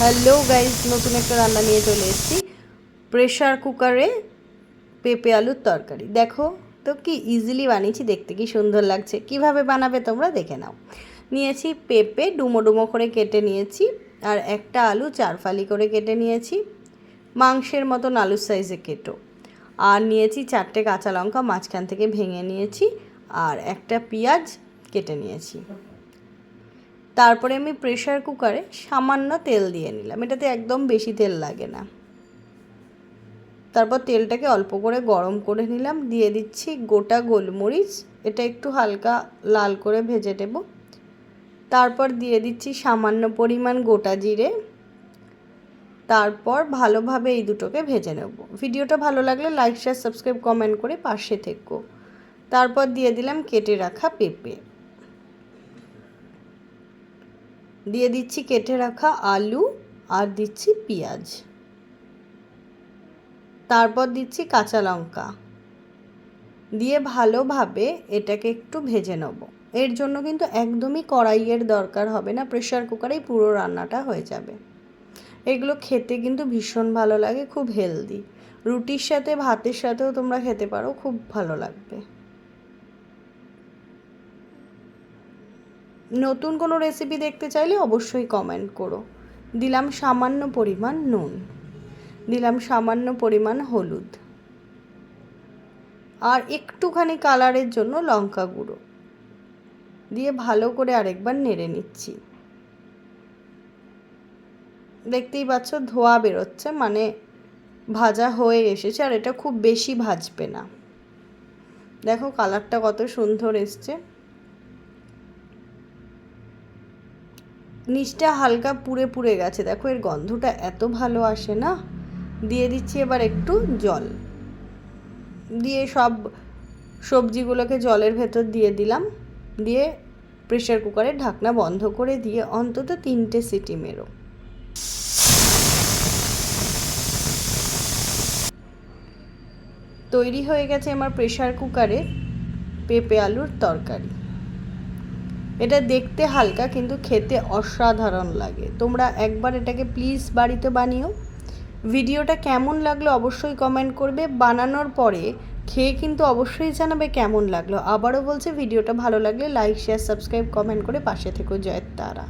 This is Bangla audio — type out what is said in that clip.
হ্যালো গাইজ নতুন একটা রান্না নিয়ে চলে এসেছি। প্রেশার কুকারে পেঁপে আলুর তরকারি। দেখো তো কি ইজিলি বানিয়েছি, দেখতে কি সুন্দর লাগছে। কীভাবে বানাবে তোমরা দেখে নাও। নিয়েছি পেঁপে, ডুমো ডুমো করে কেটে নিয়েছি, আর একটা আলু চার ফালি করে কেটে নিয়েছি। মাংসের মতন আলুর সাইজে কেটো। আর নিয়েছি চারটে কাঁচা লঙ্কা মাঝখান থেকে ভেঙে নিয়েছি, আর একটা পেঁয়াজ কেটে নিয়েছি। তারপরে আমি প্রেশার কুকারে সামান্য তেল দিয়ে নিলাম। এটাতে একদম বেশি তেল লাগে না। তারপর তেলটাকে অল্প করে গরম করে নিলাম। দিয়ে দিচ্ছি গোটা গোলমরিচ। এটা একটু হালকা লাল করে ভেজে দেব তারপর দিয়ে দিচ্ছি সামান্য পরিমাণ গোটা জিরে। তারপর ভালোভাবে এই দুটোকে ভেজে নেব। ভিডিওটা ভালো লাগলে লাইক শেয়ার সাবস্ক্রাইব কমেন্ট করে পাশে থেকো। তারপর দিয়ে দিলাম কেটে রাখা পেঁপে। দিয়ে দিচ্ছি কেটে রাখা আলু আর দিচ্ছি পেঁয়াজ। তারপর দিচ্ছি কাঁচা লঙ্কা। দিয়ে ভালোভাবে এটাকে একটু ভেজে নেব। এর জন্য কিন্তু একদমই কড়াইয়ের দরকার হবে না প্রেশার কুকারেই পুরো রান্নাটা হয়ে যাবে। এগুলো খেতে কিন্তু ভীষণ ভালো লাগে, খুব হেলদি। রুটির সাথে ভাতের সাথেও তোমরা খেতে পারো, খুব ভালো লাগবে। নতুন কোনো রেসিপি দেখতে চাইলে অবশ্যই কমেন্ট করো। দিলাম সামান্য পরিমাণ নুন। দিলাম সামান্য পরিমাণ হলুদ। আর একটুখানি কালারের জন্য লঙ্কা গুঁড়ো। দিয়ে ভালো করে আরেকবার নেড়ে নিচ্ছি। দেখতেই পাচ্ছ ধোয়া বেরোচ্ছে মানে ভাজা হয়ে এসেছে আর এটা খুব বেশি ভাজবে না। দেখো কালারটা কত সুন্দর এসছে। নিচটা হালকা পুড়ে পুড়ে গেছে। দেখো, এর গন্ধটা এত ভালো আসে না? দিয়ে দিচ্ছি এবার একটু জল। দিয়ে সব সবজিগুলোকে জলের ভেতর দিয়ে দিলাম। দিয়ে প্রেশার কুকারের ঢাকনা বন্ধ করে দিয়ে অন্তত তিনটে সিটি মেরো। তৈরি হয়ে গেছে আমার প্রেশার কুকারে পেঁপে আলুর তরকারি। এটা দেখতে হালকা কিন্তু খেতে অসাধারণ লাগে। তোমরা একবার এটাকে প্লিজ বাড়িতে বানিও। ভিডিওটা কেমন লাগল অবশ্যই কমেন্ট করবে। বানানোর পরে খেয়ে কিন্তু অবশ্যই জানাবে কেমন লাগল। আবারও বলছে, ভিডিওটা ভালো লাগলে লাইক শেয়ার সাবস্ক্রাইব কমেন্ট করে পাশে থেকো জয়ের তারা।